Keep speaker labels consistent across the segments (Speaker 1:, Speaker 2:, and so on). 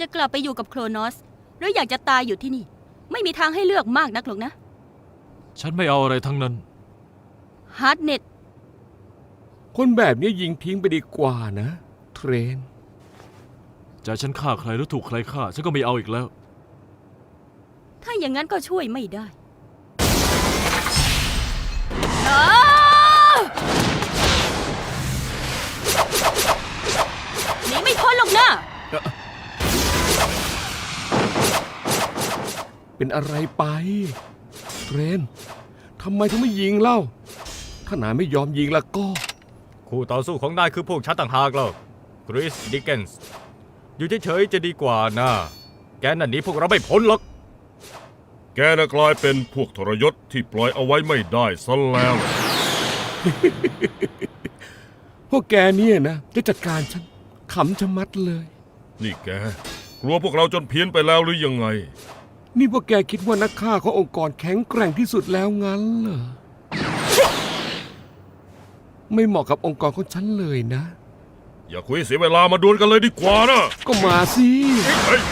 Speaker 1: จะกลับไปอยู่กับโครนอส หรืออยากจะตายอยู่ที่นี่ ไม่มีทางให้เลือกมากนักหรอกนะ
Speaker 2: ฉันไม่เอาอะไรทั้งนั้น
Speaker 1: ฮาร์ดเน็ต
Speaker 3: คนแบบนี้ยิงทิ้งไปดีกว่านะ เทรน
Speaker 2: จะให้ฉันฆ่าใครหรือถูกใครฆ่า ฉันก็ไม่เอาอีกแล้ว
Speaker 1: ถ้าอย่างนั้นก็ช่วยไม่ได้อ้าหนีไม่พ้นหรอกนะ
Speaker 3: เป็นอะไรไปเทรนทำไมถึงไม่ยิงเล่า ถ้านายไม่ยอมยิงแล้วก็
Speaker 4: คู่ต่อสู้ของนายคือพวกชัดต่างหากแล้วคริสดิกเกนส์อยู่เฉยๆจะดีกว่านะ แกนั่นหนีพวกเราไม่พ้นหรอก
Speaker 5: แกน่ะกลายเป็นพวกทรยศที่ปล่อยเอาไว้ไม่ได้ซะแล้ว
Speaker 3: พวกแกเนี่ยนะจะจัดการฉันขำชะมัดเลย
Speaker 5: นี่แก กลัวพวกเราจนเพี้ยนไปแล้วหรือยังไง
Speaker 3: นี่พวกแกคิดว่านักฆ่าขององค์กรแข็งแกร่งที่สุดแล้วงั้นเหรอ ไม่เหมาะกับองค์กรของฉันเลยนะ
Speaker 5: อย่าคุยเสียเวลามาดวลกันเลยดีกว่านะ
Speaker 3: ก็มาสิ
Speaker 5: เฮ้ย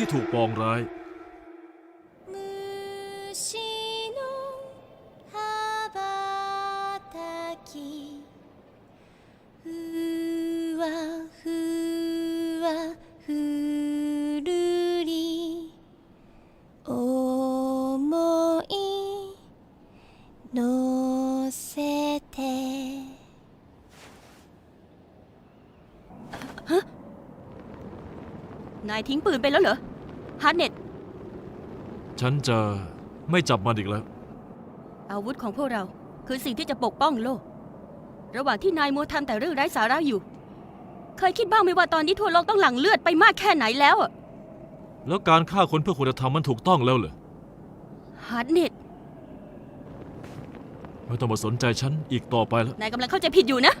Speaker 2: ที่ถูกปองร้าย
Speaker 6: 虫の羽ばたきふわふわふるり思い乗せて
Speaker 1: นายทิ้งปืนไปแล้วเหรอ ฮาร์ดเน็ต
Speaker 2: ฉันจะไม่จับมันอีกแล้ว
Speaker 1: อาวุธของพวกเราคือสิ่งที่จะปกป้องโลก ระหว่างที่นายมัวทำแต่เรื่องไร้สาระอยู่ เคยคิดบ้างไหมว่าตอนนี้ทั่วโลกต้องหลั่งเลือดไปมากแค่ไหนแล้วอะ
Speaker 2: แล้วการฆ่าคนเพื่อคุณธรรมมันถูกต้องแล้วเหรอ
Speaker 1: ฮาร์ดเน็ต
Speaker 2: ไม่ต้องมาสนใจฉันอีกต่อไปแล้ว
Speaker 1: นายกำลังเข้าใจผิดอยู่นะ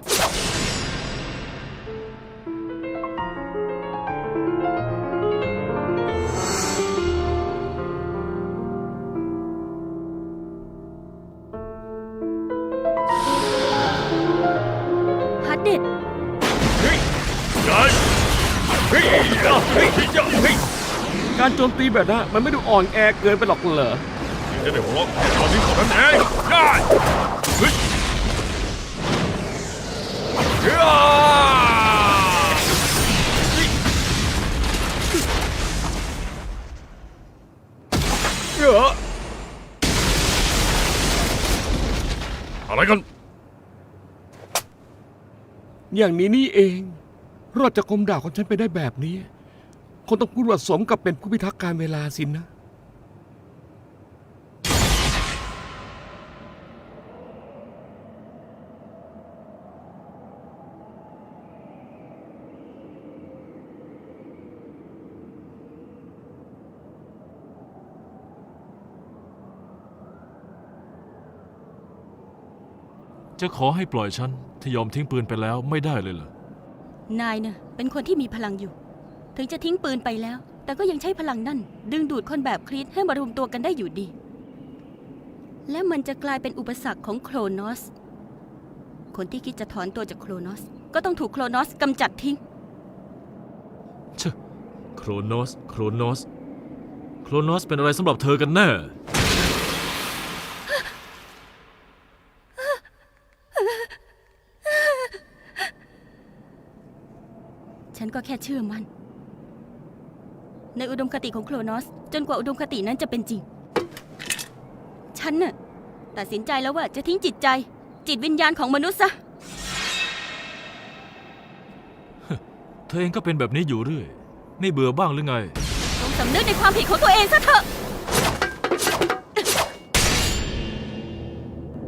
Speaker 3: จมตีแบบนั้นมันไม่ดูอ่อนแอเกินไปหรอกเหรอ
Speaker 5: จะได้หัวเราะตอนนี้เท่านั้นเองได้เฮ้ยเอ้ออะไรกัน
Speaker 3: อย่างนี้นี่เอง รอดจากคมด่าของฉันไปได้แบบนี้ คนต้องพูดว่าสมกับเป็นผู้พิทักษ์การเวลาสินนะ
Speaker 2: จะขอให้ปล่อยฉันที่ยอมทิ้งปืนไปแล้วไม่ได้เลยเหรอ
Speaker 1: นายเนี่ยเป็นคนที่มีพลังอยู่ ถึงจะทิ้งปืนไปแล้ว แต่ก็ยังใช้พลังนั่น ดึงดูดคนแบบคริสให้มารวมตัวกันได้อยู่ดี และมันจะกลายเป็นอุปสรรคของโครนอส คนที่คิดจะถอนตัวจากโครนอส ก็ต้องถูกโครนอสกำจัดทิ้ง
Speaker 2: เชอะโครโนส โครโนส โครโนสเป็นอะไรสำหรับเธอกันแน่
Speaker 1: ฉันก็แค่เชื่อมัน ในอุดมคติของโครนอส จนกว่าอุดมคตินั้นจะเป็นจริง ฉันน่ะตัดสินใจแล้วว่าจะทิ้งจิตใจ จิตวิญญาณของมนุษย์ซะ
Speaker 2: เธอเองก็เป็นแบบนี้อยู่เรื่อย ไม่เบื่อบ้างหรือไง
Speaker 1: จงสำนึกในความผิดของตัวเองซะเถอะ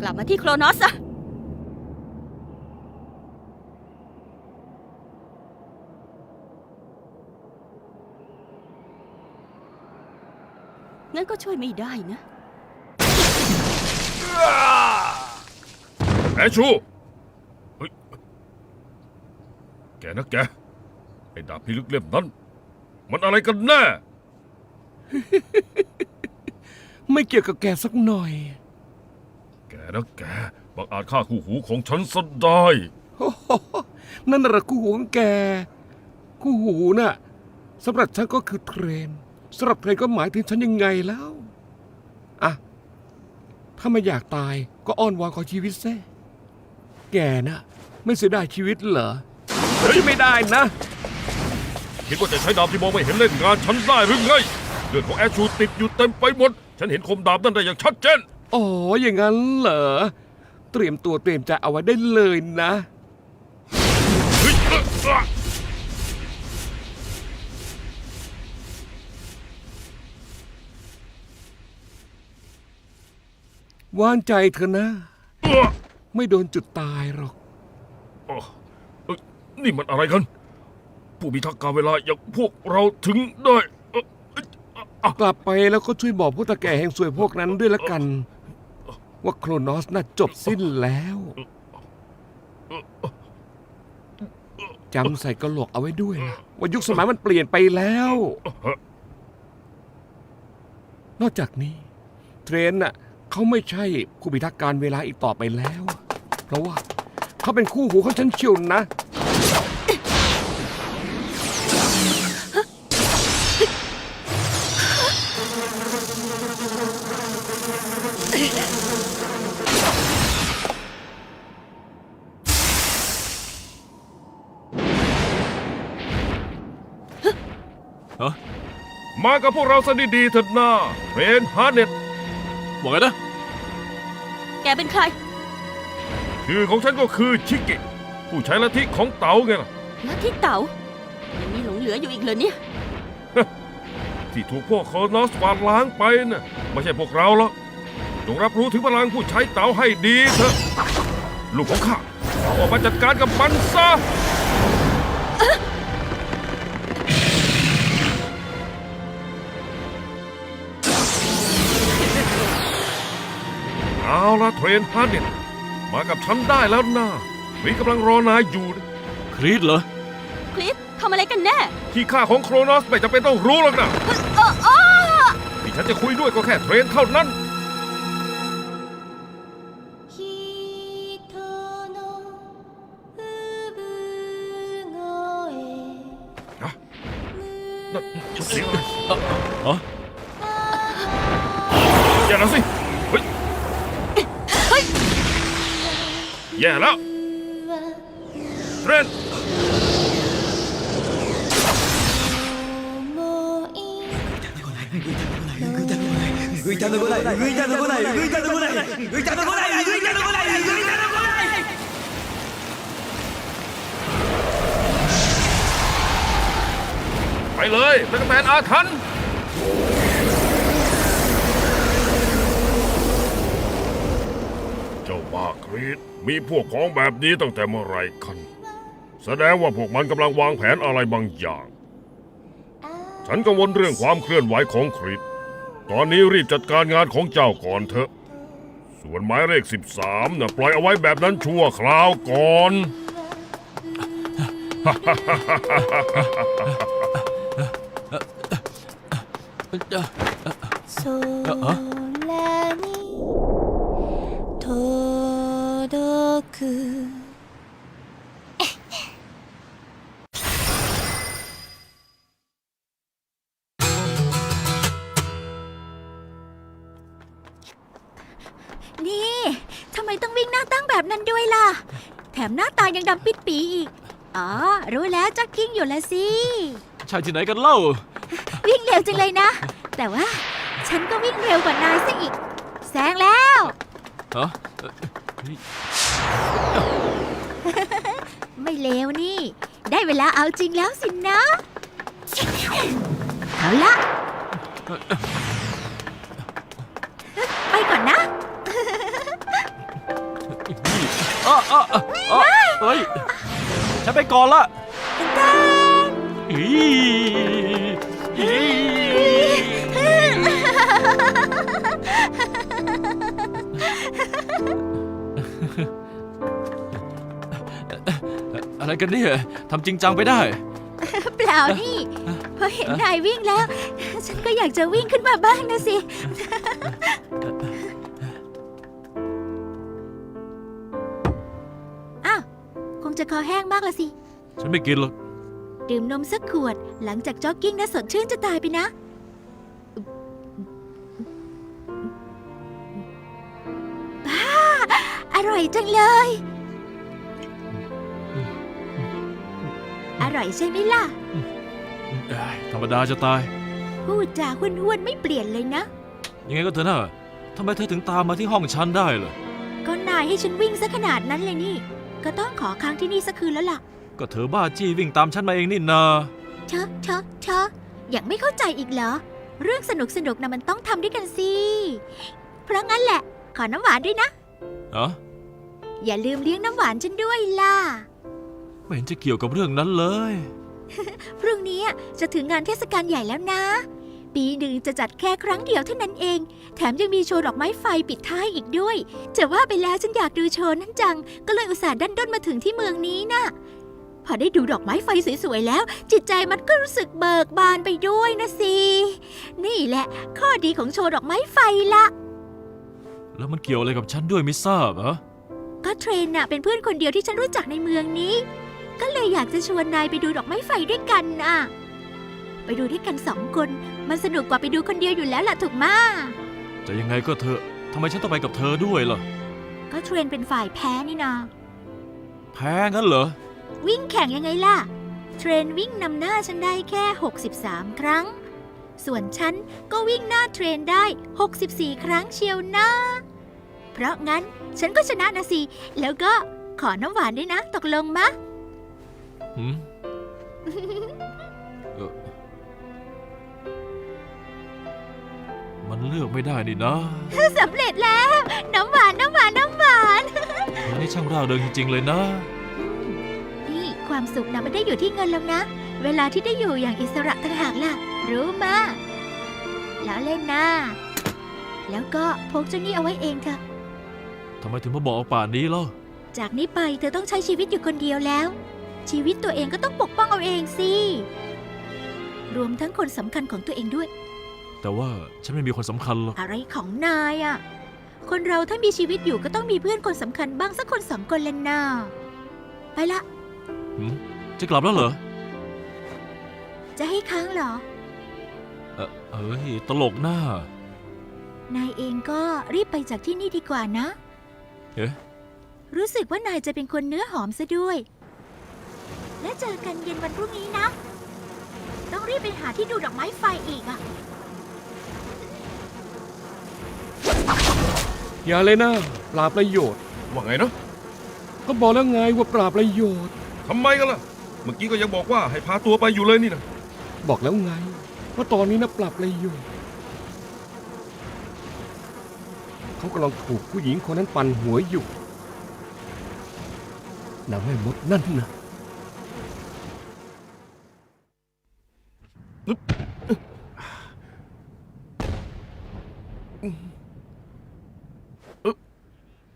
Speaker 1: กลับมาที่โครนอสซะ งั้นก็ช่วยไม่ได้นะ
Speaker 7: แอชูเฮ้ยแกนะแก ไอ้ดาบพิลึกเล่มนั้น มันอะไรกันแน่
Speaker 3: ไม่เกี่ยวกับแกสักหน่อย
Speaker 7: แกนะแกบังอาจฆ่าคู่หูของฉันซะได้
Speaker 3: โอ้โหนั่นน่ะเหรอคู่หูของแกคู่หูน่ะสำหรับฉันก็คือเทรน สำหรับเทรนก็หมายถึงฉันยังไงแล้วอะถ้าไม่อยากตายก็อ้อนวอนขอชีวิตแซ่แกน่ะไม่เสียดายชีวิตเหรอเฮ้ยไม่ได้นะ
Speaker 7: คิดว่าจะใช้ดาบที่มองไม่เห็นเล่นงานฉันได้หรือไงเลือดของแอชชูติดอยู่เต็มไปหมด ฉันเห็นคมดาบนั่นได้อย่างชัดเจน
Speaker 3: อ๋อ อย่างนั้นเหรอ เตรียมตัวเตรียมใจเอาไว้ได้เลยนะ
Speaker 7: เฮ้ย
Speaker 3: วางใจเถอะนะ
Speaker 7: เอ้อ
Speaker 3: ไม่โดนจุดตายหรอก
Speaker 7: เอ้อเอ้ยนี่มันอะไรกัน ผู้มีทักการเวลาอย่างพวกเราถึงได้เอ้อเอ้ยอะ
Speaker 3: กลับไปแล้วก็ช่วยบอกพวกตาแก่แห่งสวยพวกนั้นด้วยละกัน ว่าโครนอสน่ะจบสิ้นแล้วจำใส่กระโหลกเอาไว้ด้วยนะว่ายุคสมัยมันเปลี่ยนไปแล้ว นอกจากนี้ เทรนน่ะ เขาไม่ใช่คู่พิทักษ์การเวลาอีกต่อไปแล้ว เพราะว่าเขาเป็นคู่หูของฉันเชียวนะ
Speaker 2: ฮะ
Speaker 7: มากับพวกเราซะดีๆเถิดหนะเรนฮาร์เน็ต
Speaker 2: บอกไงนะ
Speaker 1: แกเป็นใคร
Speaker 7: ชื่อของฉันก็คือชิกิผู้ใช้ลัทธิของเต๋าไงล่ะ
Speaker 1: ลัทธิเต๋ายังมีหลงเหลืออยู่อีกเหรอเนี่ย
Speaker 7: ที่ถูกพวกโครนอสกวาดล้างไปน่ะไม่ใช่พวกเราหรอกจงรับรู้ถึงพลังผู้ใช้เต๋าให้ดีเถอะ ลูกของข้าเอาออกมาจัดการกับมันซะ เอาละเทรนฮาร์เดนมากับฉันได้แล้วนะมีกำลังรอนายอยู่นะ
Speaker 2: ครีดเหรอ
Speaker 1: คริสทำอะไรกันแน่
Speaker 7: ที่ข้าของโครนอสไม่จำเป็นต้องรู้หรอกนะที่ฉันจะคุยด้วยก็แค่เทรนเท่านั้น
Speaker 5: 人の産声
Speaker 7: นะนั่นเสียงอะไร
Speaker 2: อ๋อ
Speaker 7: อย่านะสิ แย่แล้วเทรน
Speaker 5: 思い
Speaker 8: グイタの来ないグイタの来ないグイタの来ないグイタの来ないグイタの来ないグイタの来ないグイタの来ない
Speaker 7: ไปเลยตะกแตนอาถรรพ์เจ้าบ้าครีด มีพวกของแบบนี้ตั้งแต่เมื่อไหรกัน แสดงว่าพวกมันกำลังวางแผนอะไรบางอย่าง ฉันกังวลเรื่องความเคลื่อนไหวของคริสตอนนี้รีบจัดการงานของเจ้าก่อนเถอะ ส่วนหมายเลข 13น่ะปล่อยเอาไว้แบบนั้นชั่วคราวก่อน
Speaker 5: 空に届く
Speaker 9: นี่ทำไมต้องวิ่งหน้าตั้งแบบนั้นด้วยล่ะ แถมหน้าตายังดำปิดปีอีก อ๋อ รู้แล้วจ็อกกิ้งอยู่แล้วสิ
Speaker 2: ใช่ที่ไหนกันเล่า
Speaker 9: วิ่งเร็วจังเลยนะ แต่ว่าฉันก็วิ่งเร็วกว่านายซะอีก แซงแล้ว
Speaker 2: ฮะเอ่อเฮ้ย
Speaker 9: ไม่เลวนี่ ได้เวลาเอาจริงแล้วสินะ เอาละ ไปก่อนนะ
Speaker 2: อ้ออ้ออ้ออ้อเฮ้ยฉันไปก่อนละอีอี อะไรกันเนี่ยทำจริงจังไปได้
Speaker 9: เปล่านี่พอเห็นนายวิ่งแล้ว ฉันก็อยากจะวิ่งขึ้นมาบ้างนะสิ อ้าว คงจะคอแห้งมากละสิ
Speaker 2: ฉันไม่กินหรอก
Speaker 9: ดื่มนมสักขวด หลังจากจ็อกกิ้งนะสดชื่นจะตายไปนะ บ้า อร่อยจังเลย อร่อยใช่ไหมล่ะ
Speaker 2: เอ้ยธรรมดาจะตาย
Speaker 9: พูดจาห้วนๆไม่เปลี่ยนเลยนะ
Speaker 2: ยังไงก็เถอะนะทำไมเธอถึงตามมาที่ห้องฉันได้ล่ะ
Speaker 9: ก็นายให้ฉันวิ่งซะขนาดนั้นเลยนี่ ก็ต้องขอค้างที่นี่สักคืนแล้วล่ะ
Speaker 2: ก็เธอบ้าจี้วิ่งตามฉันมาเองนี่นา
Speaker 9: เชอะเชอะเชอะยังไม่เข้าใจอีกเหรอ เรื่องสนุกสนุกๆนะมันต้องทำด้วยกันสิ เพราะงั้นแหละ ขอน้ำหวานด้วยนะ
Speaker 2: อะ
Speaker 9: อย่าลืมเลี้ยงน้ำหวานฉันด้วยล่ะ
Speaker 2: ไม่เห็นจะเกี่ยวกับเรื่องนั้นเลย
Speaker 9: พรุ่งนี้จะถึงงานเทศกาลใหญ่แล้วนะ ปีหนึ่งจะจัดแค่ครั้งเดียวเท่านั้นเอง แถมยังมีโชว์ดอกไม้ไฟปิดท้ายอีกด้วย จะว่าไปแล้วฉันอยากดูโชว์นั้นจัง ก็เลยอุตส่าห์ดันด้นมาถึงที่เมืองนี้นะพอได้ดูดอกไม้ไฟสวยๆแล้ว จิตใจมันก็รู้สึกเบิกบานไปด้วยนะสิ นี่แหละ ข้อดีของโชว์ดอกไม้ไฟละ
Speaker 2: แล้วมันเกี่ยวอะไรกับฉันด้วยไม่ทราบเหรอ
Speaker 9: ก็เทรนน่ะเป็นเพื่อนคนเดียวที่ฉันรู้จักในเมืองนี้ ก็เลยอยากจะชวนนายไปดูดอกไม้ไฟด้วยกันน่ะ ไปดูด้วยกันสองคน มันสนุกกว่าไปดูคนเดียวอยู่แล้วล่ะถูกมา
Speaker 2: จะยังไงก็เถอะทำไมฉันต้องไปกับเธอด้วยล่ะ
Speaker 9: ก็เทรนเป็นฝ่ายแพ้นี่นา
Speaker 2: แพ้งั้นเหรอ
Speaker 9: วิ่งแข่งยังไงล่ะ เทรนวิ่งนำหน้าฉันได้แค่ 63 ครั้ง ส่วนฉันก็วิ่งหน้าเทรนได้ 64 ครั้งเชียวนะ เพราะงั้นฉันก็ชนะนะสิ แล้วก็ขอน้ำหวานด้วยนะ ตกลงมะ
Speaker 2: หืมเอ่อมันเลือกไม่ได้นี่นะ
Speaker 9: สำเร็จแล้ว น้ำหวาน น้ำหวาน น้ำหวาน
Speaker 2: เธอนี่ช่างร่าเริงจริง ๆ เลยนะ
Speaker 9: นี่ความสุขนะไม่ได้อยู่ที่เงินแล้วนะ เวลาที่ได้อยู่อย่างอิสระต่างหากล่ะ รู้มาแล้วเล่นนะแล้วก็พกเจ้านี่เอาไว้เองเถอะ
Speaker 2: ทำไมถึงมาบอกป่านนี้เล่า
Speaker 9: จากนี้ไปเธอต้องใช้ชีวิตอยู่คนเดียวแล้ว ชีวิตตัวเองก็ต้องปกป้องเอาเองสิ รวมทั้งคนสำคัญของตัวเองด้วย
Speaker 2: แต่ว่าฉันไม่มีคนสำคัญหรอก
Speaker 9: อะไรของนายอะคนเราถ้ามีชีวิตอยู่ก็ต้องมีเพื่อนคนสำคัญบ้างสักคนสองคนแลวนาไปละ
Speaker 2: หืมจะกลับแล้วเหรอ
Speaker 9: จะให้ค้างเหรอ
Speaker 2: เอ่อเอ้ย ตลกหน้า
Speaker 9: นายเองก็รีบไปจากที่นี่ดีกว่านะ
Speaker 2: เอ๊ะ
Speaker 9: รู้สึกว่านายจะเป็นคนเนื้อหอมซะด้วย และเจอกันเย็นวันพรุ่งนี้นะ ต้องรีบไปหาที่ดูดอกไม้ไฟอีกอะ
Speaker 3: อย่าเลยนะปราบประโยชน์
Speaker 7: ว่าไงนะ
Speaker 3: ก็บอกแล้วไงว่าปราบประโยชน์
Speaker 7: ทำไมกันล่ะ เมื่อกี้ก็ยังบอกว่าให้พาตัวไปอยู่เลยนี่นะ
Speaker 3: บอกแล้วไงว่าตอนนี้นะปรับประโยชน์เขากำลังถูกผู้หญิงคนนั้นปั่นหัวอยู่นางแม่มดนั่นนะ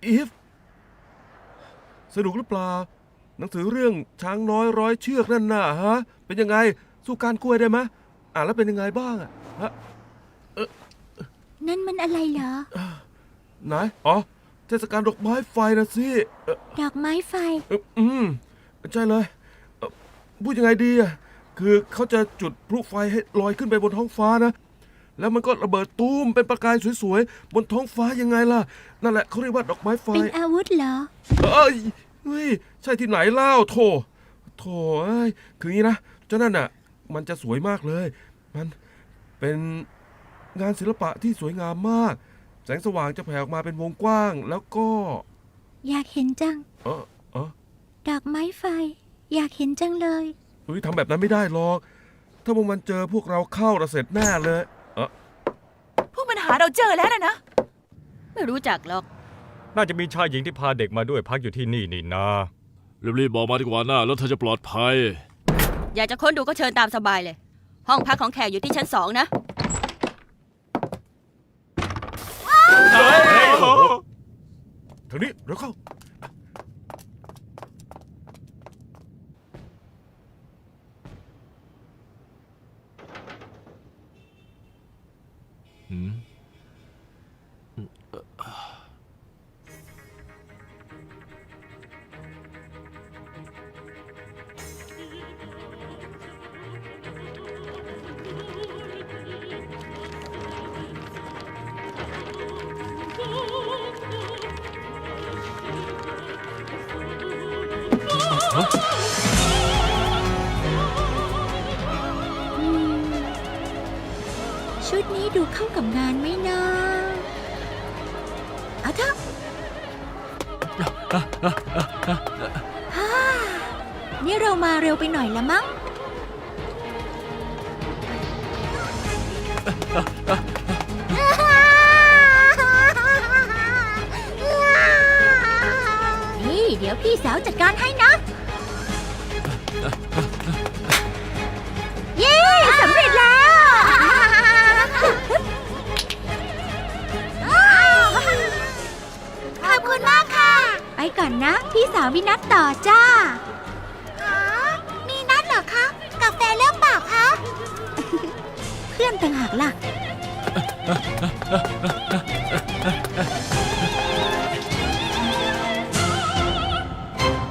Speaker 7: อีฟสนุกหรือเปล่า หนังสือเรื่องช้างน้อยร้อยเชือกนั่นน่ะฮะ เป็นยังไง สู้การกล้วยได้ไหมอ่านแล้วเป็นยังไงบ้างอะฮะ
Speaker 9: นั่นมันอะไรเหรอ
Speaker 7: ไหน อ๋อ เทศกาลดอกไม้ไฟนะสิเอ่อ
Speaker 9: ดอกไม้ไฟ
Speaker 7: เอ่ออืม ใช่เลยเอ่อพูดยังไงดีอะ คือเขาจะจุดพลุไฟให้ลอยขึ้นไปบนท้องฟ้านะ แล้วมันก็ระเบิดตูมเป็นประกายสวยๆ บนท้องฟ้ายังไงล่ะ นั่นแหละเขาเรียกว่าดอกไม้ไฟ
Speaker 9: เป็นอาวุธเหรอ
Speaker 7: เอ้ยเฮ้ยใช่ที่ไหนเล่าโถโถเอ้ยคืองี้นะเจ้านั่นน่ะ มันจะสวยมากเลย มันเป็นงานศิลปะที่สวยงามมาก แสงสว่างจะแผ่ออกมาเป็นวงกว้าง แล้วก็
Speaker 9: อยากเห็นจัง
Speaker 7: เออเออ
Speaker 9: ดอกไม้ไฟ อยากเห็นจังเลย
Speaker 7: เฮ้ยทำแบบนั้นไม่ได้หรอก ถ้าพวกมันเจอพวกเราเข้าระเสร็จแน่เลยเออ
Speaker 10: พวกมันหาเราเจอแล้วนะนะ
Speaker 1: ไม่รู้จักหรอก
Speaker 4: น่าจะมีชายหญิงที่พาเด็กมาด้วยพักอยู่ที่นี่นี่นา
Speaker 2: รีบๆบอกมาดีกว่านะแล้วเธอจะปลอดภัย
Speaker 1: อยากจะค้นดูก็เชิญตามสบายเลย ห้องพักของแขกอยู่ที่ชั้นสองนะ
Speaker 7: ทางนี้เร็วเข้า
Speaker 9: ดนี้ดูเข้ากับงานไหมนะเอาเถอะฮ่านี่เรามาเร็วไปหน่อยละมั้ง คุณมากค่ะ ไปก่อนนะ พี่สาวมีนัดต่อจ้ามีนัดเหรอคะ กาแฟเริ่มเปล่าคะ เพื่อนต่างหากล่ะ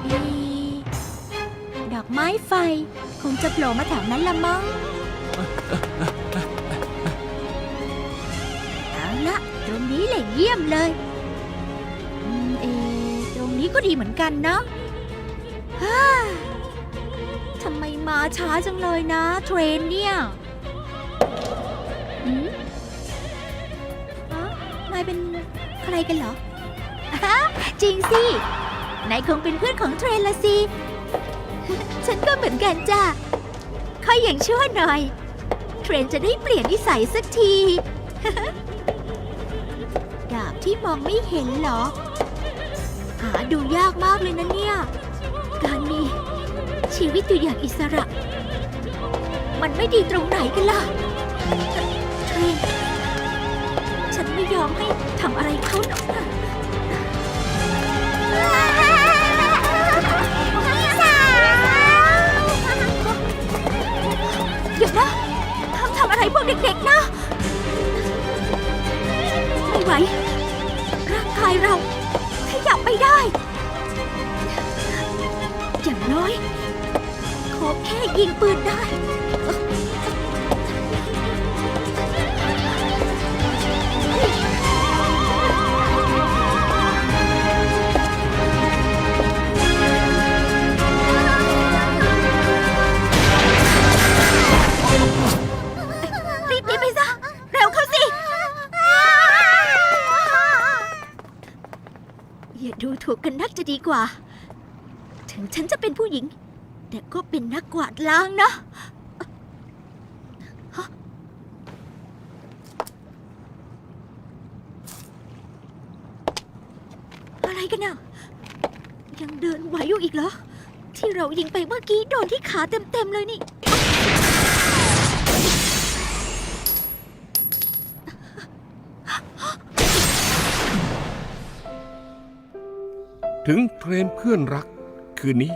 Speaker 9: เอ๊ะดอกไม้ไฟ คงจะโผล่มาแถวนั้นละมั้ง เอาละตรงนี้เลยเยี่ยมเลยอืมเอะตรง นี้ก็ดีเหมือนกันนะฮ่าทำไมมาช้าจังเลยนะเทรนเนี่ยหืมนายเป็นใครกันเหรอฮะจริงสิ นายคงเป็นเพื่อนของเทรนละสิ ฉันก็เหมือนกันจ้ะค่อยอย่างชั่วหน่อย เทรนจะได้เปลี่ยนนิสัยสักที ดาบที่มองไม่เห็นเหรอ หาดูยากมากเลยนะเนี่ย การมีชีวิตอยู่อย่างอิสระ มันไม่ดีตรงไหนกันล่ะเทรนฉันไม่ยอมให้ทำอะไรเขาหรอกนะเดี๋ยวนะห้ามทำอะไรพวกเด็กๆนะ ไม่ไหวร่างกายเรา ไปได้ อย่างน้อย ขอแค่ยิงปืนได้ ถูกกันนักจะดีกว่า ถึงฉันจะเป็นผู้หญิง แต่ก็เป็นนักกวาดล้างนะอะไรกันน่ะยังเดินไหวอยู่อีกเหรอ ที่เรายิงไปเมื่อกี้โดนที่ขาเต็มๆเลยนี่
Speaker 7: ถึงเทรนเพื่อนรักคืนนี้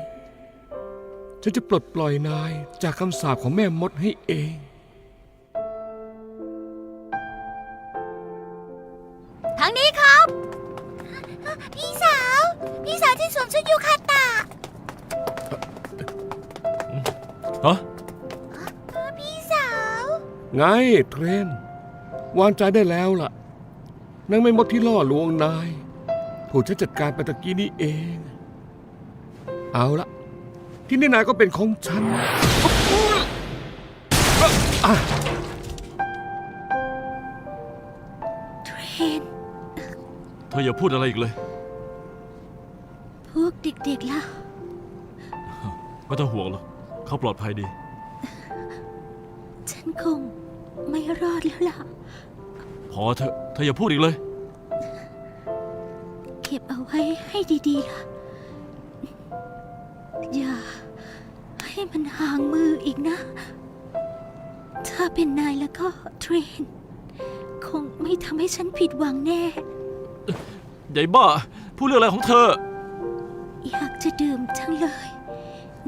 Speaker 3: ฉันจะปลดปล่อยนายจากคำสาปของแม่มดให้เอง
Speaker 5: ทางนี้ครับ พี่สาว พี่สาวที่สวมชุดยูคาตะ
Speaker 2: ฮะ
Speaker 5: พี่สาว
Speaker 3: ไงเทรน วางใจได้แล้วล่ะนางไม่มดที่ล่อลวงนาย ถูกฉันจัดการไปตะกี้นี้เอง เอาละที่นี่นายก็เป็นของฉันอะ
Speaker 5: เทรน
Speaker 2: เธออย่าพูดอะไรอีกเลย
Speaker 5: พวกเด็กๆล่ะ
Speaker 2: ไม่ต้องห่วงหรอกเขาปลอดภัยดี
Speaker 5: ฉันคงไม่รอดแล้วล่ะ
Speaker 2: พอเถอะเธออย่าพูดอีกเลย
Speaker 5: เก็บเอาไว้ให้ดีๆล่ะ อย่า ให้มันห่างมืออีกนะ ถ้าเป็นนายแล้วก็เทรน คงไม่ทำให้ฉันผิดหวังแน่
Speaker 2: ใหญ่บ้าพูดเรื่องอะไรของเธอ
Speaker 5: อยากจะดื่มจังเลย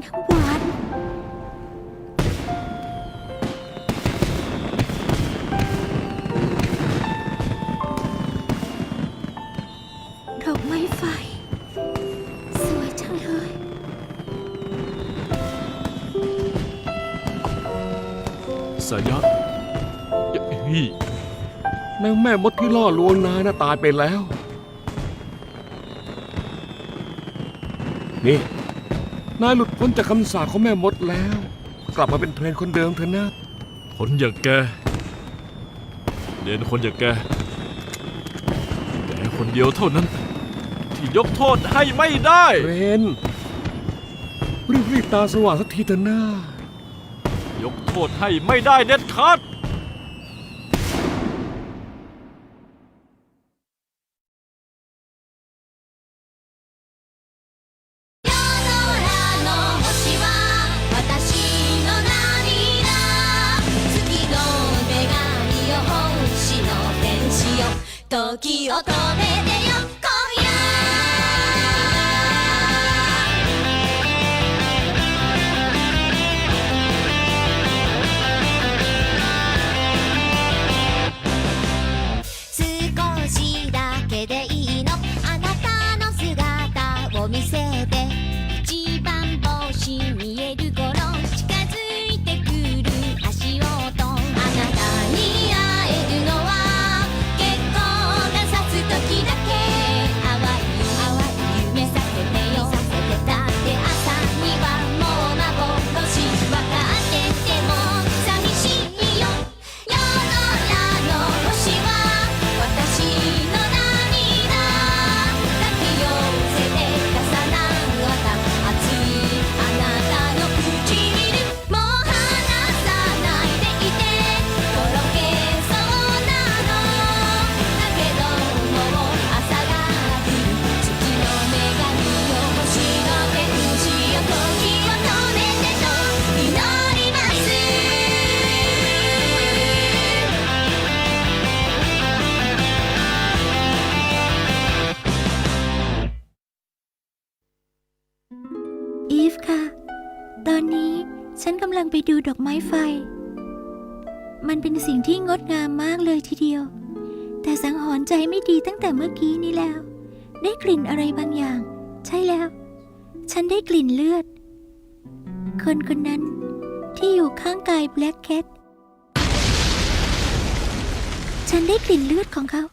Speaker 5: น้ำหวาน ไม้ไฟ สวยจังเลย
Speaker 2: สายะเฮ้ย
Speaker 3: นางแม่มดที่ล่อลวงนายน่ะตายไปแล้ว นี่ นายหลุดพ้นจากคำสาปของแม่มดแล้ว กลับมาเป็นเทรนคนเดิมเถอะนะ
Speaker 2: คนอย่างแกเด่นคนอย่างแก แกคนเดียวเท่านั้นที่ ยกโทษให้ไม่ได้
Speaker 3: เทรนรีบรีบๆตาสว่างสักทีเถอะหน้า
Speaker 2: ยกโทษให้ไม่ได้เด็ดขา
Speaker 5: ด อกไม้ไฟ มันเป็นสิ่งที่งดงามมากเลยทีเดียว แต่สังหรณ์ใจไม่ดีตั้งแต่เมื่อกี้นี้แล้ว ได้กลิ่นอะไรบางอย่าง ใช่แล้ว ฉันได้กลิ่นเลือด คนคนนั้นที่อยู่ข้างกายแบล็กแคท ฉันได้กลิ่นเลือดของเขา